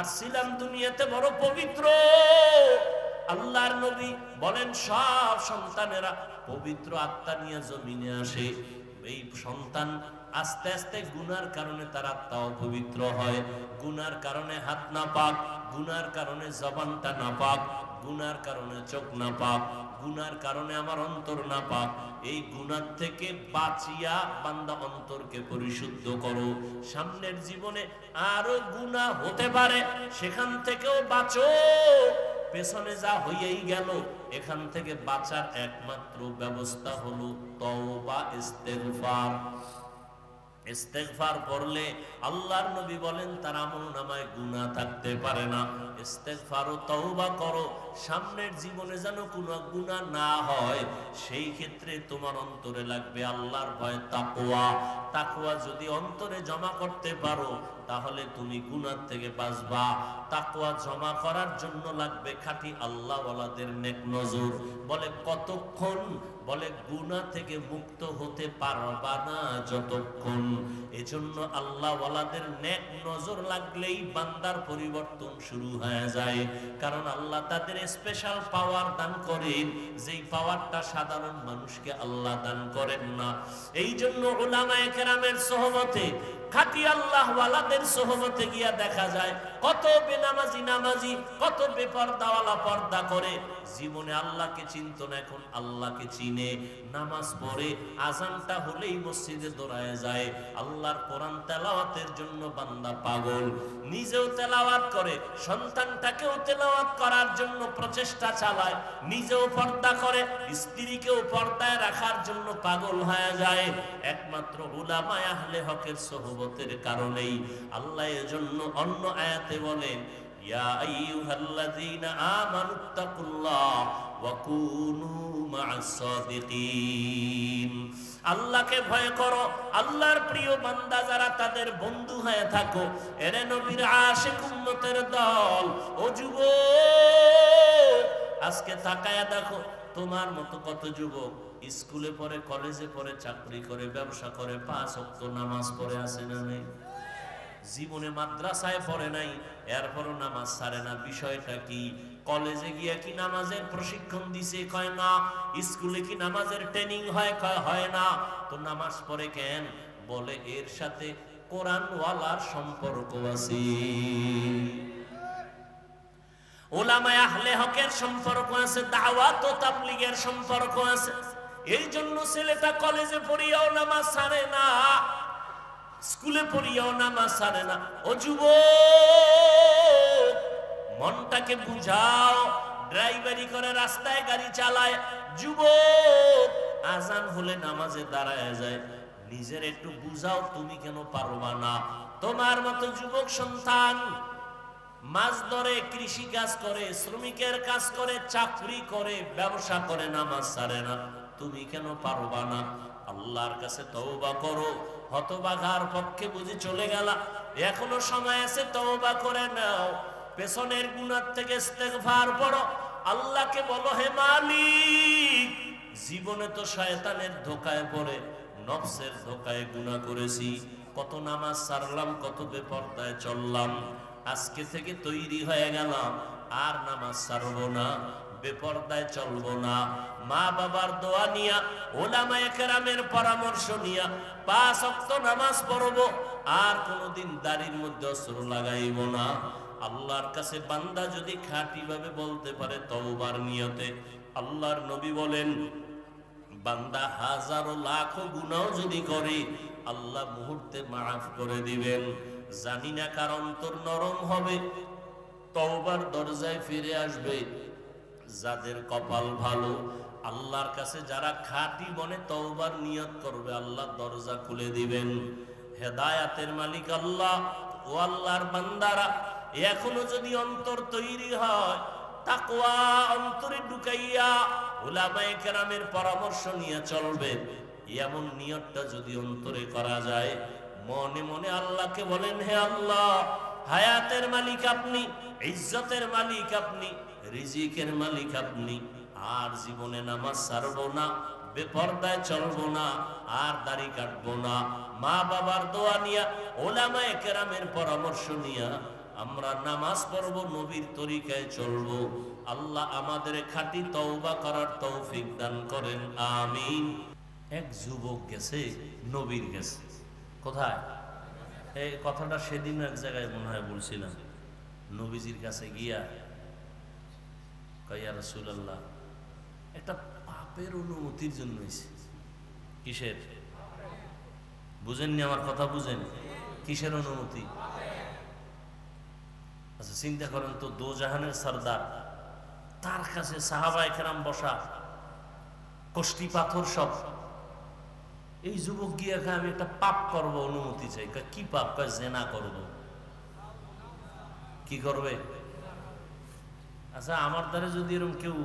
আসছিলাম দুনিয়াতে বড় পবিত্র। আল্লাহর নবী বলেন, সব সন্তানেরা পবিত্র আত্মা নিয়ে জমিনে আসে। এই সন্তান আস্তে আস্তে গুনার কারণে তার আত্মা অপবিত্র হয়। গুনার কারণে হাত না পাক গুনার কারণে জবানটা না পাক গুনার কারণে চোখ না পাক গুনার কারণে আমার অন্তর না পাক, এই গুনার থেকে বাঁচিয়া বান্দা অন্তরকে পরিশুদ্ধ করো। সামনের জীবনে আরও গুণা হতে পারে, সেখান থেকেও বাঁচো। পেছনে যা হইয়াই গেল, এখান থেকে বাঁচার একমাত্র ব্যবস্থা হলো তওবা, ইস্তেগফার। ইস্তেগফার পড়লে আল্লাহর নবী বলেন, তার আমল নামায় গুনাহ থাকতে পারে না। ইস্তেগফার ও তওবা করো, সামনের জীবনে যেন কোনো গুনাহ না হয়, সেই ক্ষেত্রে তোমার অন্তরে লাগবে আল্লাহর ভয়, তাকওয়া। তাকওয়া যদি অন্তরে জমা করতে পারো, তাহলে তুমি গুনার থেকে বাঁচবা। তাকওয়া জমা করার জন্য লাগবে খাঁটি আল্লাহ ওয়ালাদের নেক নজর। বলে, কতক্ষণ বলে, গুনাহ থেকে মুক্ত হতে পারবা না যতক্ষণ। এজন্য আল্লাহ ওয়ালাদের নেক নজর লাগলেই বান্দার পরিবর্তন শুরু হয়ে যায়। কারণ আল্লাহ তাদের স্পেশাল পাওয়ার দান করেন, যেই পাওয়ারটা সাধারণ মানুষকে আল্লাহ দান করেন না। এই জন্য ওলামায়ে কেরামের সহমতে খাঁটি আল্লাহ ওয়ালাদের সহমতে গিয়া দেখা যায়, কত বেনামাজি নামাজি, কত বেপরদাওয়ালা পর্দা করে। জীবনে আল্লাহকে চিনত না, এখন আল্লাহকে চিনে। নামাজ পড়ে আজানটা হলেই মসজিদে দৌড়ায় যায়। আল্লাহর কোরআন তেলাওয়াতের জন্য বান্দা পাগল। নিজেও তেলাওয়াত করে, সন্তানটাকেও তেলাওয়াত করার জন্য প্রচেষ্টা চালায়। নিজেও পর্দা করে, স্ত্রীকেও পর্দায় রাখার জন্য পাগল হয়ে যায়। একমাত্র উলামায় আহলে হকের সহবতের কারণেই আল্লাহ এজন্য অন্য আয়াতে বলেন, ইয়া আইয়ুহাল্লাযীনা আমানুত্তাকুল্লাহ ওয়া কুনু মা'আস সাদিকিন। আল্লাহকে ভয় করো, আল্লাহর প্রিয় বান্দা যারা তাদের বন্ধু হয়ে থাকো, এরে নবীর আশিক উম্মতের দল। ও যুবক, আজকে তাকায়া দেখো, তোমার মতো কত যুবক স্কুলে পড়ে, কলেজে পড়ে, চাকরি করে, ব্যবসা করে, পাঁচ অক্ত নামাজ পড়ে আসে না নেই? জীবনে মাদ্রাসায় পড়ে নাই, এরপরও নামাজ ছাড়ে না। বিষয়টা কি? কলেজে গিয়া কি নামাজের প্রশিক্ষণ দিছে? কয় না। স্কুলে কি নামাজের ট্রেনিং হয়? কয়, হয় না। তো নামাজ পড়ে কেন? বলে, এর সাথে কোরআন ওয়ালার সম্পর্ক আছে। ওলামায় আহলে হকের সম্পর্ক আছে, দাওয়াত ও তাবলিগের সম্পর্ক আছে। এই জন্য ছেলেটা কলেজে পড়িয়াও নামাজ ছাড়ে না, স্কুলে পড়িয়াও নামাজ ছাড়ে না। ও যুব মনটাকে বুঝাও, ড্রাইভারি করে রাস্তায় গাড়ি চালায়। যুব আজান হলে নামাজে দাঁড়ায় যায়। নিজের একটু বুঝাও, তুমি কেন পারবা না? তোমার মতো যুবক সন্তান মাছ ধরে, কৃষি কাজ করে, শ্রমিকের কাজ করে, চাকরি করে, ব্যবসা করে, নামাজ সারে না। তুমি কেন পারবা না? আল্লাহর কাছে তওবা করো। হতবাগার পক্ষে বুঝি চলে গেলা। এখনও সময় আছে, তওবা করে নাও। পেছনের গুণার থেকে ইস্তেগফার পড়ো। আল্লাহকে বলো, হে মালিক, জীবনে তো শয়তানের ধোকায় পড়ে, নফসের ধোকায় গুনাহ করেছি। কত নামাজ সারলাম, কত বেপর্দায় চললাম। আজকে থেকে তৈরি হয়ে গেলাম, আর নামাজ সারবো না। বেপর্দায় চলবো না। মা বাবার দোয়া নিয়া, ওলামায়ে কেরামের পরামর্শ নিয়া পাঁচ অক্ত নামাজ পড়ব, আর কোনোদিন দাড়ির মধ্যে অস্ত্র লাগাইব না। আল্লাহর কাছে বান্দা যদি খাঁটি ভাবে বলতে পারে, তওবার নিয়তে। আল্লাহর নবী বলেন, বান্দা হাজারো লাখো গুনাও যদি করে, আল্লাহ মুহূর্তে মাফ করে দিবেন। জানি না কার অন্তর নরম হবে, তওবার দরজায় ফিরে আসবে। যাদের কপাল ভালো, আল্লাহর কাছে যারা খাঁটি মনে তওবার নিয়ত করবে, আল্লাহ দরজা খুলে দিবেন। হেদায়াতের মালিক আল্লাহ, ও আল্লাহর বান্দারা, এখনও যদি অন্তর তৈরি হয়, তাকওয়া অন্তরে ঢুকাইয়া ওলামায়ে কেরামের পরামর্শ নিয়ে চলবে। এমন নিয়তটা যদি অন্তরে করা যায়, মনে মনে আল্লাহকে বলেন, হে আল্লাহ হায়াতের মালিক আপনি, ইজ্জতের মালিক আপনি, রিজিকের মালিক আপনি। আর জীবনে নামাজ ছাড়বো না, বেপর্দায় চলবো না, আর দাড়ি কাটবো না। মা বাবার দোয়া নিয়া, ওলামায়ে কেরামের পরামর্শ নিয়া আমরা নামাজ পড়ব, নবীর তরিকায় চলবো। আল্লাহ আমাদের খাঁটি তওবা করার তৌফিক দান করেন, আমিন। এক যুবক গেছে, নবীর গেছে। কোথায়? এই কথাটা সেদিন এক জায়গায় মনে হয় বলছিলাম। নবীজির কাছে গিয়া কয়া রসুল্লাহ একটা পাপের অনুমতির জন্য কিসের? বুঝেননি আমার কথা, বুঝেন? কিসের অনুমতি? আচ্ছা চিন্তা করেন তো দো জাহানের সর্দার, তার কাছে কেরাম বসা, কষ্টি পাথর সব এই যুবক গিয়ে আমি একটা পাপ করব, অনুমতি চাই। কি পাপ? কয়, জেনা করব। কি করবে? আচ্ছা আমার দ্বারা যদি এরকম কেউ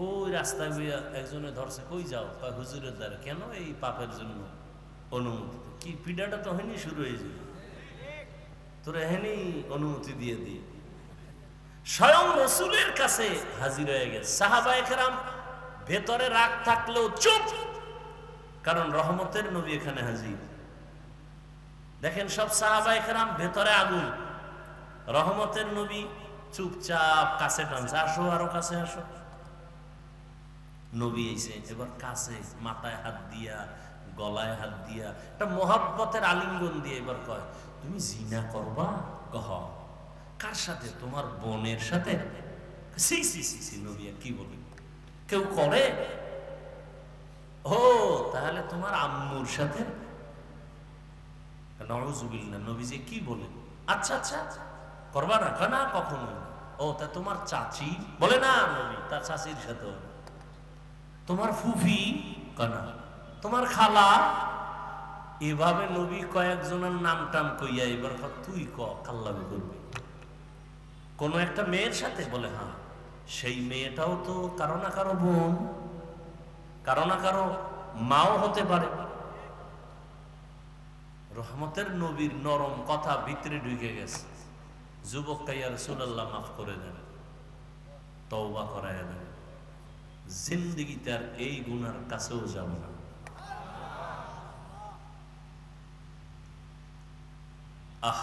ওই রাস্তায় একজনে ধরছে, কই যাও? কয়, হুজুরের দ্বারা। কেন এই পাপের জন্য অনুমতি? কি পিডাটা তো হয়নি, শুরু হয়ে যাবে। তোর এহেনি অনুমতি দিয়ে দিয়ে স্বয়ং রসুলের কাছে হাজির হয়ে গেছে। সাহাবায়ে কেরাম, ভেতরে রাগ থাকলেও চুপ কারণ রহমতের নবী এখানে হাজির। দেখেন সব সাহাবায়ে কেরাম ভেতরে আগুন। রহমতের নবী চুপচাপ কাছে টানছে, আসো, আরও কাছে আসো। নবী এসে এবার কাছে, মাথায় হাত দিয়া, গলায় হাত দিয়া, একটা মোহাব্বতের আলিঙ্গন দিয়ে এবার কয়, তুমি জিনা করবা? কহ, কার সাথে? তোমার বোনের সাথে? কি বলি? কেউ করে? ও, তাহলে তোমার আম্মুর সাথে? নবীজি কি বলে আচ্ছা আচ্ছা। করবা না না কখনো ও, তা তোমার চাচি? বলে না, নবী, তার চাচির সাথে। তোমার ফুফি? কনা? তোমার খালা? এভাবে নবী কয়েকজনের নাম টাম কইয়া এবার তুই ক কাল্লাবি করবি? কোন একটা মেয়ের সাথে বলে হ্যাঁ সেই মেয়েটাও তো কারও না কারও বোন। কারো না কারো মাও হতে পারে রহমতের নবীর নরম কথা ভিতরে ঢুকে গেছে যুবক কাইয়া রসুল্লাহ মাফ করে দেন তওবা করায় দেন জিন্দিগিতে আর এই গুনার কাছেও যাব না আহ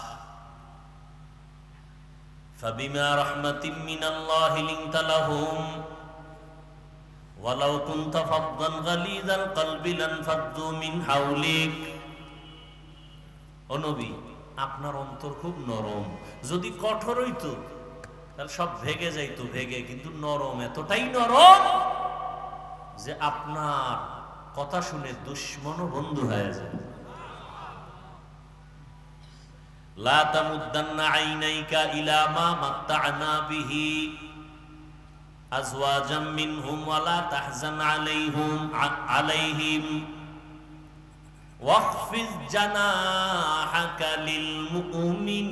فبما رحمة من الله لنت لهم ولو كنت ফাদদান غليظ القلب লান ফাদ্দু মিন ও নবী, আপনার অন্তর খুব নরম। যদি কঠোর হইতো, তাহলে সব ভেগে যাইতো, ভেগে। কিন্তু নরম, এতটাই নরম যে আপনার কথা শুনে দুশ্মন বন্ধু হয়ে যায়। লা তামুদ্দান্না আইনাইকা ইলা মা মাত্তা'না বিহি। আজওয়াজাম মিনহুম ওয়া লা তাহজান আলাইহুম আলাইহিম واخفض جناحك للمؤمنين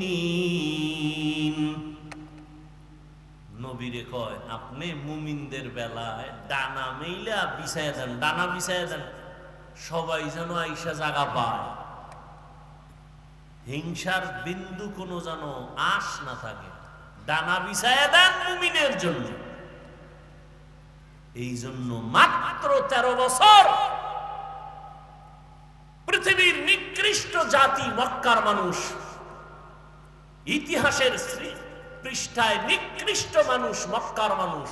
নবীরে কয় আপনি মুমিনদের বেলায় ডানা মেইলা বিছায় দেন ডানা বিছায় দেন সবাই যেন আইসা জাগা পায় হিংসার বিন্দু কোনো যেন আশ না থাকে ডানা বিছায় দেন মুমিনের জন্য এই জন্য মাত্র তেরো বছর পৃথিবীর নিকৃষ্ট জাতি মক্কার মানুষ, ইতিহাসের পৃষ্ঠায় নিকৃষ্ট মানুষ মক্কার মানুষ,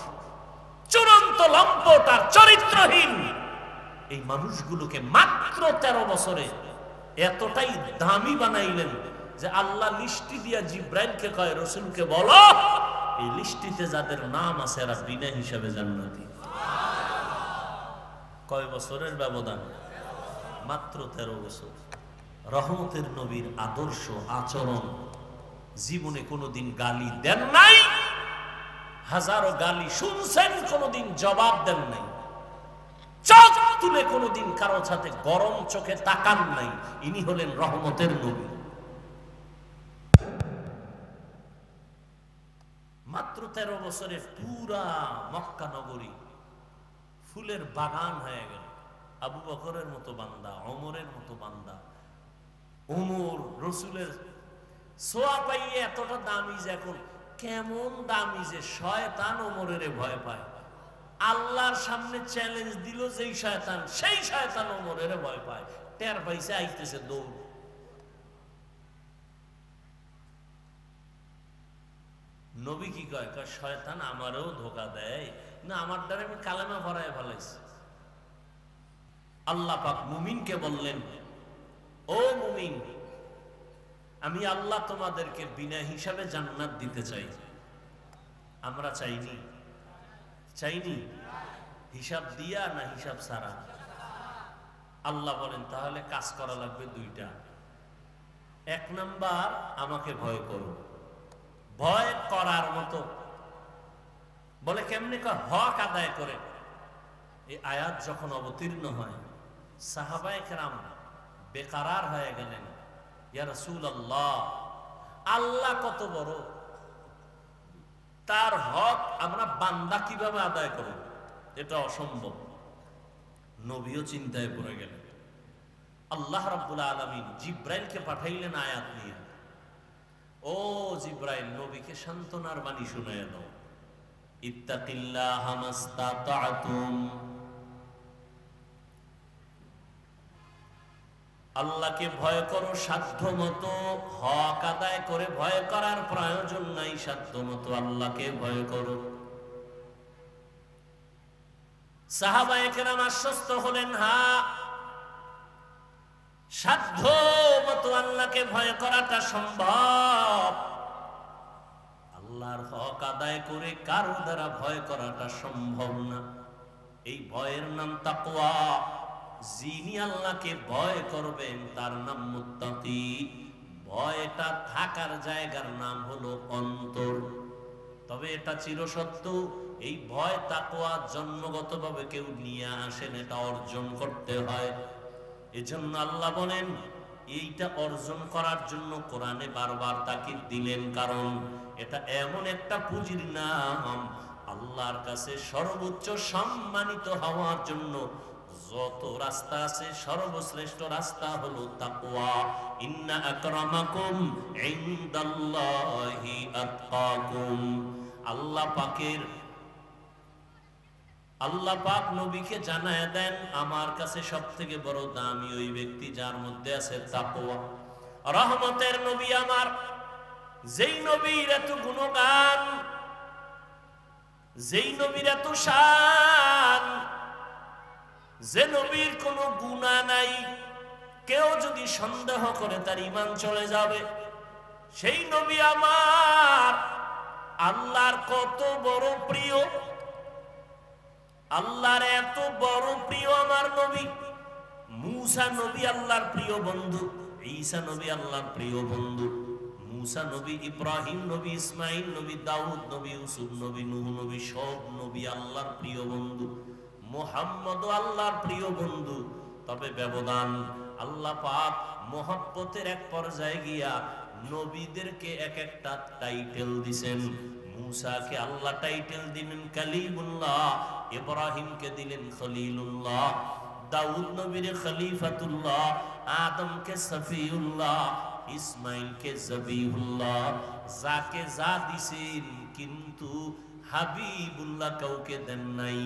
চূড়ান্ত লম্পট আর চরিত্রহীন এই মানুষগুলোকে মাত্র তেরো বছরে এতটাই দামি বানাইলেন যে আল্লাহ লিস্টি দিয়া জিব্রাইলকে কয়, রসুলকে বলো, এই লিস্টিতে যাদের নাম আছে এরা বিনা হিসাবে জান্নাতি। কয় বছরের ব্যবধান? মাত্র তেরো বছর। রহমতের নবীর আদর্শ আচরণ। জীবনে কোনোদিন গালি দেন নাই। হাজারো গালি শুনছেন, কোনোদিন জবাব দেন নাই। চোখ তুলে কোনোদিন কারও সাথে গরম চোখে তাকান নাই। ইনি হলেন রহমতের নবী। মাত্র তেরো বছরে পুরা মক্কা নগরী ফুলের বাগান হয়ে গেল। আবু বকরের মতো বান্দা অমরের মতো বান্দা, ওমর, রসুলের সোয়া পাইয়ে এতটা দামি যে এখন কেমন দামি যে শয়তান ওমরের ভয় পায়। আল্লাহর সামনে চ্যালেঞ্জ দিল যেই শয়তান, সেই শয়তান ওমরের ভয় পায়। টের পাইছে, আইতেছে দৌড়। নবী কি কয়? কয়, শয়তান আমারও ধোকা দেয়। না, আমার দ্বারা আমি কালেমা ভরায় ফেলাইছি। আল্লাহ পাক মুমিনকে বললেন, ও মুমিন, আমি আল্লাহ তোমাদেরকে বিনা হিসাবে জান্নাত দিতে চাই। আমরা চাইনি? চাইনি? হিসাব দিয়া না হিসাব সারা আল্লাহ বলেন, তাহলে কাজ করা লাগবে দুইটা। এক নাম্বার, আমাকে ভয় করো। ভয় করার মতো। বলে কেমনি হক আদায় করে। এই আয়াত যখন অবতীর্ণ হয়, সাহাবায়ে কেরাম বেকারার হয়ে গেলেন। ইয়া রাসূল আল্লাহ আল্লাহ কত বড়। তার হক আমরা বান্দা কীভাবে আদায় করব? এটা অসম্ভব। নবীও চিন্তায় পড়ে গেলেন। আল্লাহ রাব্বুল আলামিন জিব্রাইলকে পাঠাইলেন আয়াত নিয়ে। ও জিব্রাইল, নবীকে সান্ত্বনার বাণী শুনায় দাও আল্লাহকে ভয় করো সাধ্য মতো, হক আদায় করে ভয় করার প্রয়োজন নাই সাধ্য মতো, আল্লাহকে ভয় করো। সাহাবায়ে কেরাম আশ্বস্ত হলেন, হা সাধ্য মতো আল্লাহকে ভয় করাটা সম্ভব। আল্লাহর হক আদায় করে কারও দ্বারা ভয় করাটা সম্ভব না। এই ভয়ের নাম তাকওয়া। যিনি আল্লাহকে ভয় করবেন, তার নাম মুত্তাকি। ভয়টা থাকার জায়গার নাম হলো অন্তর। তবে এটা চিরসত্য। এই ভয় তাকওয়া জন্মগতভাবে কেউ নিয়ে আসেন এটা অর্জন করতে হয়। এজন্য আল্লাহ বলেন, এইটা অর্জন করার জন্য কোরআনে বারবার তাকে দিলেন, কারণ এটা এমন একটা পুঁজির নাম। আল্লাহর কাছে সর্বোচ্চ সম্মানিত হওয়ার জন্য যত রাস্তা আছে, সর্বশ্রেষ্ঠ রাস্তা হলো তাকওয়া। ইন্না আল্লাহ পাকের আল্লাহ পাক নবীকে জানায় দেন, আমার কাছে সব থেকে বড় দামি ওই ব্যক্তি যার মধ্যে আছে তাকওয়া। রহমতের নবী আমার। যেই নবীর এত গুণগান, যেই নবীর এত শান, যে নবীর কোনো গুণা নাই, কেউ যদি সন্দেহ করে তার ইমান চলে যাবে। সেই নবী আমার, আল্লাহর কত বড় প্রিয়। আল্লাহর এত বড় প্রিয় আমার নবী। মুসা নবী আল্লাহর প্রিয় বন্ধু, ঈসা নবী আল্লাহর প্রিয় বন্ধু, মুসা নবী ইব্রাহিম নবী ইসমাইল নবী, দাউদ নবী, ইউসুফ নবী, নূহ নবী, সব নবী আল্লাহর প্রিয় বন্ধু মোহাম্মদ আল্লাহর প্রিয় বন্ধু। তবে ব্যবধান, আল্লাহ পাক মোহাব্বতের এক পর্যায়ে গিয়া নবীদেরকে এক একটা টাইটেল দিছেন। মুসাকে আল্লাহ টাইটেল দিলেন ইব্রাহিমকে দিলেন খলিলুল্লাহ, দাউদ নবীর খলিফাতুল্লাহ, আদমকে সফিউল্লাহ, ইসমাইলকে যাকে যা দিছেন কিন্তু হাবিবুল্লাহ কাউকে দেন নাই।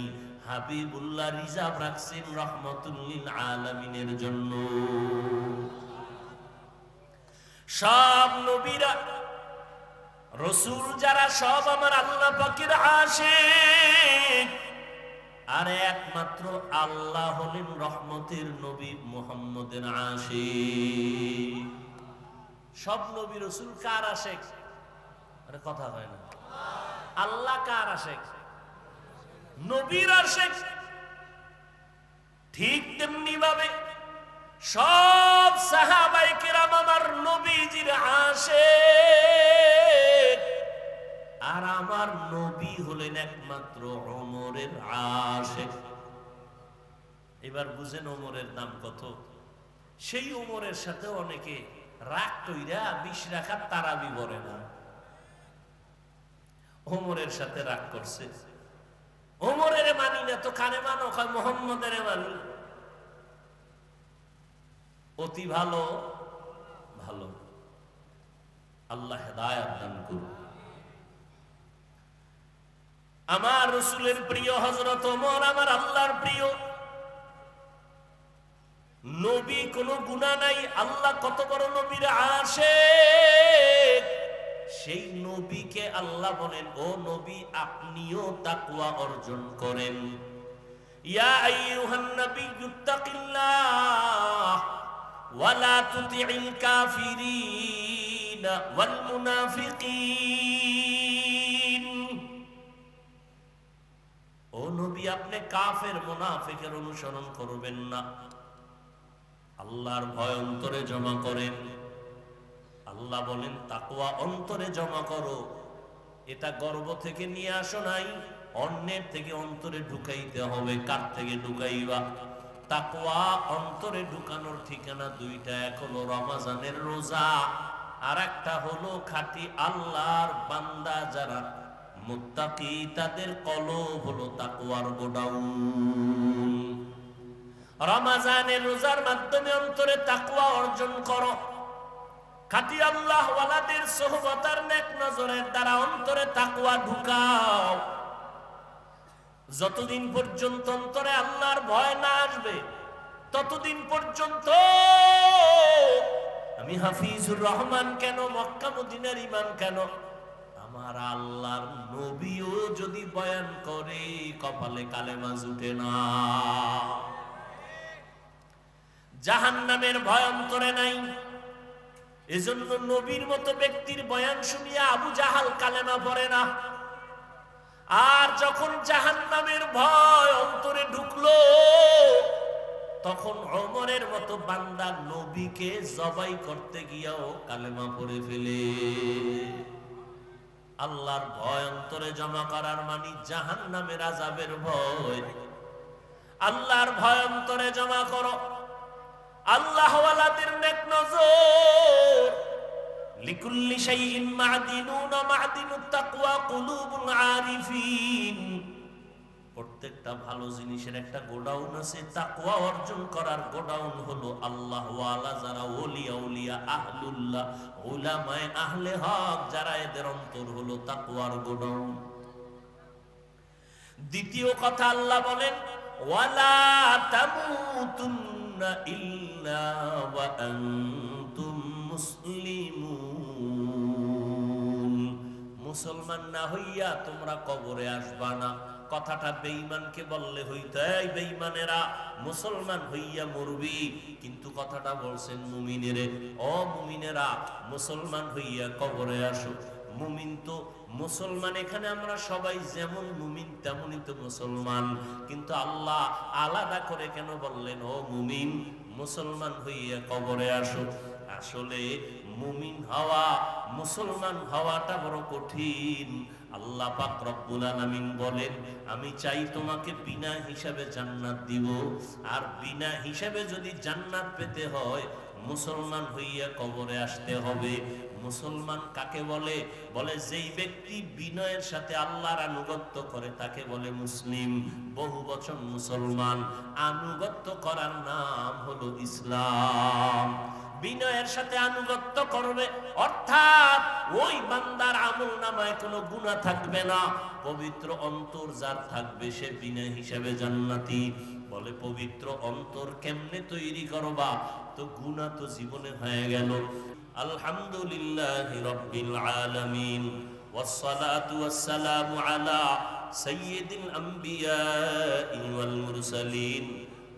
হাবিবুল্লাহ রিজার্ভ রাখছেন রহমতুল্লিল আলমিনের জন্য। সব নবীরা রসুল যারা সব আমার আল্লাহ পাকের আসে আর একমাত্র আল্লাহ হলেন রহমতের নবী মুহাম্মদের আসে সব নবী রসুল কার আসে আরে কথা হয় না। আল্লাহ কার আসে নবীর আসে ঠিক তেমনি ভাবে সব সাহাবাই কেরাম আমার নবীজির আসে আর আমার নবী হলেন একমাত্র অমরের আশেক। এবার বুঝেন ওমরের দাম কত। সেই ওমরের সাথে অনেকে রাগ কইরা বিষ রাখার তারাবি বলে না। ওমরের সাথে রাগ করছে। ওমরের মানি না তো কানে মানো? হয় মোহাম্মদের মানি। অতি ভালো ভালো। আল্লাহ হেদায়াত দান করুন আমার রসুলের প্রিয় হজরত ওমর, আমার আল্লাহর প্রিয়। নবী, কোন গুণা নাই, আল্লাহ কত বড় নবীর আসে সেই নবীকে আল্লাহ বলেন, ও নবী, আপনিও তাকওয়া অর্জন করেন। ইয়া আইয়ুহান নাবিয়্যু তাকিল্লাহ ওয়ালা তুতি'িল কাফিরিন ওয়াল মুনাফিকিন। আপনি কাফের মুনাফিকের অনুসরণ করবেন না। আল্লাহর ভয় অন্তরে জমা করেন আল্লাহ বলেন, তাকওয়া অন্তরে জমা করো। এটা গর্ব থেকে নিয়ে আসো নাই, অন্যের থেকে অন্তরে ঢুকাইতে হবে। কার থেকে ঢুকাইবা? তাকওয়া অন্তরে ঢুকানোর ঠিকানা দুইটা, এক হলো রমাজানের রোজা আর একটা হলো খাটি আল্লাহর বান্দা যারা মুত্তাকি, তাদের কলব হলো তাকওয়ার গোডাউন। রমাজানের রোজার মাধ্যমে অন্তরে তাকওয়া অর্জন করো। খাটি আল্লাহ ওয়ালাদের সোহবতার নেক নজরের দ্বারা অন্তরে তাকওয়া ঢুকাও। যতদিন পর্যন্ত অন্তরে আল্লাহর ভয় না আসবে, ততদিন পর্যন্ত আমি হাফিজুর রহমান কেন, মক্কা মদিনার ইমান কেন? আমার আল্লাহর নবীও যদি বয়ান করে, কপালে কালেমা জুটে না। জাহান্নামের ভয় অন্তরে নাই। এজন্য নবীর মতো ব্যক্তির বয়ান শুনিয়া আবু জাহাল কালেমা পড়ে না। আর যখন জাহান্নামের ভয় অন্তরে ঢুকলো, তখন অমরের মতো বান্দা নবীকে জবাই করতে গিয়াও কালেমা পড়ে ফেলে। আল্লাহর ভয় অন্তরে জমা করার মানি জাহান্নামের আজাবের ভয়। আল্লাহর ভয় অন্তরে জমা করো। আল্লাহওয়ালাদের নেক নজর। লিকুল্লি শাইইন মাদিনুন মাদিনুত তাকওয়া কুলুবুল আরিফিন। প্রত্যেকটা ভালো জিনিসের একটা গোডাউন আছে, তাকওয়া অর্জন করার গোডাউন হলো আল্লাহ ওয়ালা, যারা ওলিয়া উলিয়া, আহলুল্লাহ, উলামায়ে আহলে হক, যারা এদের অন্তর হলো তাকওয়ার গোডাউন। দ্বিতীয় কথা আল্লাহ বলেন, ওয়ালা তামুতুন্না ইল্লা ওয়া আনতুম মুসলিমুন। মুসলমান না হইয়া তোমরা কবরে আসবা না। কথাটা বেঈমানকে বললে হইতো, এই বেঈমানেরা মুসলমান হইয়া মরবি। কিন্তু কথাটা বলছেন মুমিনেরে, ও মুমিনেরা মুসলমান হইয়া কবরে আসো। মুমিন তো মুসলমান, এখানে আমরা সবাই যেমন মুমিন তেমনই তো মুসলমান। কিন্তু আল্লাহ আলাদা করে কেন বললেন, ও মুমিন মুসলমান হইয়া কবরে আসো? আসলে মুমিন হওয়া, মুসলমান হওয়াটা বড় কঠিন। আল্লাহ পাক রব্বুল আলামিন বলেন, আমি চাই তোমাকে বিনা হিসাবে জান্নাত দিব। আর বিনা হিসাবে যদি জান্নাত পেতে হয়, মুসলমান হইয়া কবরে আসতে হবে। মুসলমান কাকে বলে? বলে, যেই ব্যক্তি বিনয়ের সাথে আল্লাহর আনুগত্য করে, তাকে বলে মুসলিম। বহু বচন মুসলমান। আনুগত্য করার নাম হলো ইসলাম। বিনয়ের সাথে আনুগত্য করবে অর্থাৎ ওই বান্দার আমল নামায় কোনো গুণা থাকবে না পবিত্র অন্তর যার থাকবে সে বিনয় হিসাবে জান্নাতি বলে পবিত্র অন্তর কেমনে তৈরি করবা তো গুণা তো জীবনে হয়ে গেল আলহামদুলিল্লাহ রব্বিল আলামিন والصلاة والسلام على سيد الأنبياء والمرسلين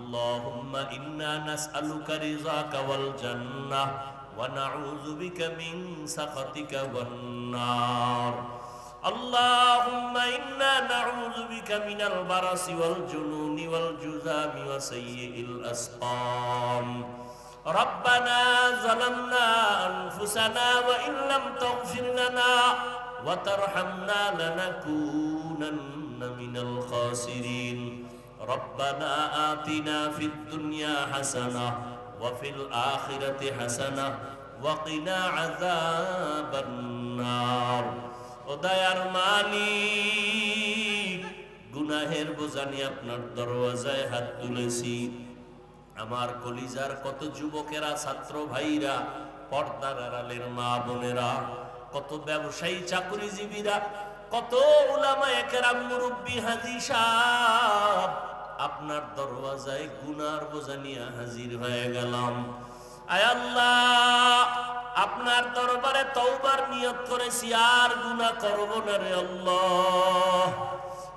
اللهم إنا نسألك رضاك والجنة ونعوذ بك من سخطك والنار. اللهم إنا نعوذ بك من البرص والجنون والجذام وسيء الأسقام. ربنا ظلمنا أنفسنا وإن لم تغفر لنا وترحمنا لنكونن من الخاسرين. ربنا آتنا في الدنيا حسنة وفي الآخرة حسنة وقنا عذاب النار ও দয়ার মালিক গুনাহের বোঝানি আপনার দরওয়াজায় হাত তুলেছি আমার কলিজার কত যুবকেরা ছাত্র ভাইরা পর্দার আড়ালের মা বোনেরা কত ব্যবসায়ী চাকরিজীবীরা কত উলামা একেরাম মুরব্বী হাজি সাহ আপনার দরওয়াজায় গুনার বোঝা নিয়ে হাজির হয়ে গেলাম। আয় আল্লাহ, আপনার দরবারে তওবার নিয়ত করেছি, আর গুনাহ করব না রে আল্লাহ।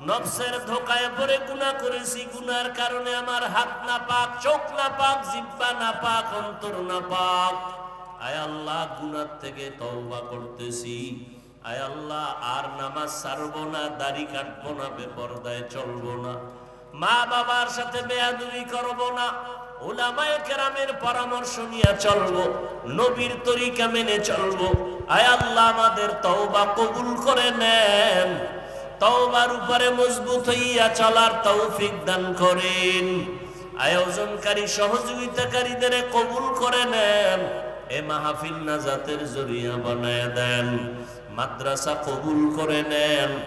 নফসের ধোকায় পড়ে গুনাহ করেছি, গুনার কারণে আমার হাত না পাক চোখ না পাক জিব্বা না পাক অন্তর না পাক আয় আল্লাহ গুনার থেকে তওবা করতেছি। আয় আল্লাহ, আর নামাজ ছাড়বো না, দাড়ি কাটবো না, বেপরদায় চলবো না। মা বাবার সাথে বেয়াদুরি করব না ওলামায়ে কেরামের পরামর্শ নিয়ে চলবো, নবীর তরিকা মেনে চলবো। আয় আল্লাহ, আমাদের তওবা কবুল করে নেন, তওবার উপরে মজবুত হইয়া চলার তৌফিক দান করেন। আয়োজনকারী সহযোগিতাকারীদের কবুল করে নেন, এ মাহফিল নাজাতের জরিয়া বানায় দেন, মাদ্রাসা কবুল করে নেন।